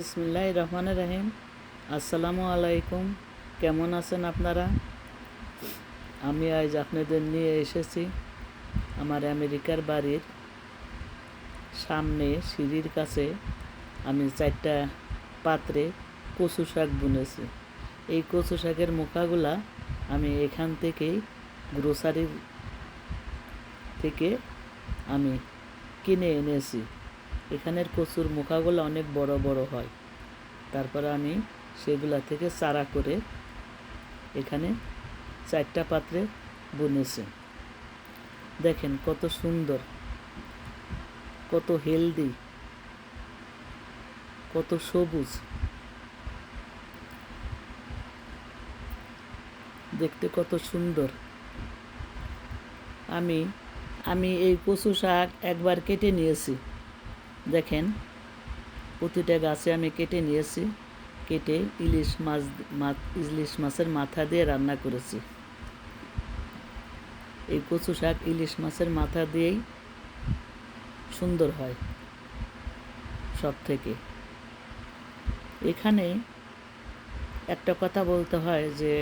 বিসমিল্লাহ রহমান রহিম। আসসালামু আলাইকুম। কেমন আছেন আপনারা? আমি আজ আপনাদের নিয়ে এসেছি আমার আমেরিকার বাড়ির সামনে সিঁড়ির কাছে আমি চারটা পাত্রে কচু শাক বুনেছি। এই কচু শাকের মুখাগুলা আমি এখান থেকেই গ্রোসারির থেকে আমি কিনে এনেছি। এখানের কচুর মুখাগুলো অনেক বড় বড় হয়। তারপরে আমি সেগুলা থেকে চারা করে এখানে চারটা পাত্রে বুনেছি। দেখেন কত সুন্দর, কত হেলদি, কত সবুজ। দেখতে কত সুন্দর। আমি আমি এই কচু শাক একবার কেটে নিয়েছি। দেখেন, প্রতিটা গাছে আমি কেটে নিয়েছি, কেটে ইলিশ মাছ ইলিশ মাছের মাথা দিয়ে রান্না করেছি। এই কচু শাক ইলিশ মাছের মাথা দিয়েই সুন্দর হয় সব থেকে এখানে একটা কথা বলতে হয় যে,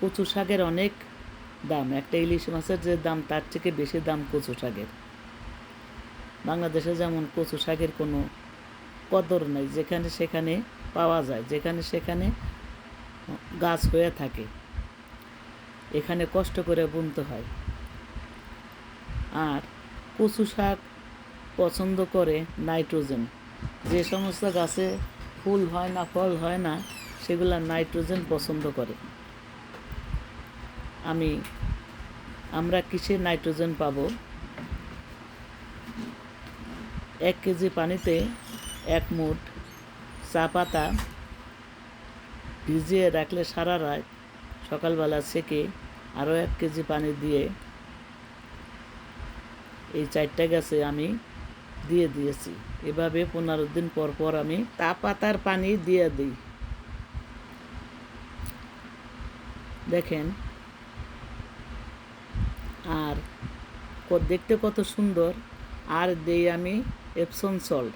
কচু শাকের অনেক দাম, একটা ইলিশ মাছের যে দাম, তার থেকে বেশি দাম কচু শাকের। বাংলাদেশে যেমন কচু শাকের কোনো কদর নেই, যেখানে সেখানে পাওয়া যায়, যেখানে সেখানে গাছ হয়ে থাকে। এখানে কষ্ট করে বুনতে হয়। আর কচু শাক পছন্দ করে নাইট্রোজেন। যে সমস্ত গাছে ফুল হয় না, ফল হয় না, সেগুলা নাইট্রোজেন পছন্দ করে। আমি, আমরা কিসে নাইট্রোজেন পাবো? এক কেজি পানিতে এক মুঠ চা পাতা ভিজিয়ে রাখলে সারা রাত সকালবেলা সেকে আরও এক কেজি পানি দিয়ে এই চারটা গাছে আমি দিয়ে দিয়েছি। এভাবে পনেরো দিন পর পর আমি তা পাতার পানি দিয়ে দিই। দেখেন, আর দেখতে কত সুন্দর। আর দেই আমি এপসন সল্ট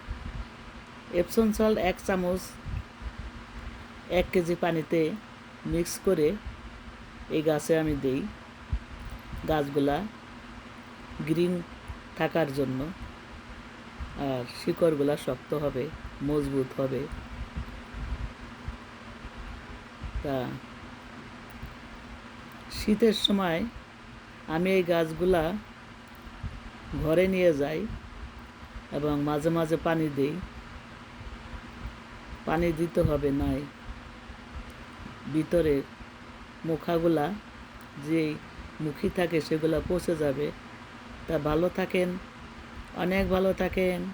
এপসন সল্ট এক চামচ, এক কেজি পানিতে মিক্স করে এই গাছে আমি দেই গাছগুলা গ্রিন থাকার জন্য। আর শিকড়গুলা শক্ত হবে, মজবুত হবে। তা শীতের সময় আমি এই গাছগুলা ঘরে নিয়ে যাই। এবং মাঝে মাঝে পানি দিই। পানি দিতে হবে নাই। ভিতরে মুখাগুলা যে মুখী থাকে সেগুলো পচে যাবে। তা ভালো থাকেন, অনেক ভালো থাকেন।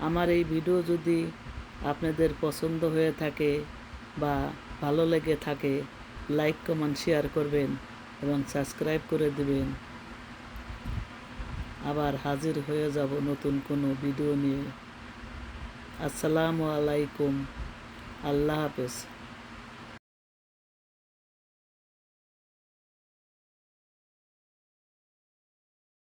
আমার এই ভিডিও যদি আপনাদের পছন্দ হয়ে থাকে বা ভালো লেগে থাকে, লাইক, কমেন্ট, শেয়ার করবেন এবং সাবস্ক্রাইব করে দিবেন। আবার হাজির হয়ে যাব নতুন কোনো ভিডিও নিয়ে। আসসালামু আলাইকুম। আল্লাহ হাফেজ।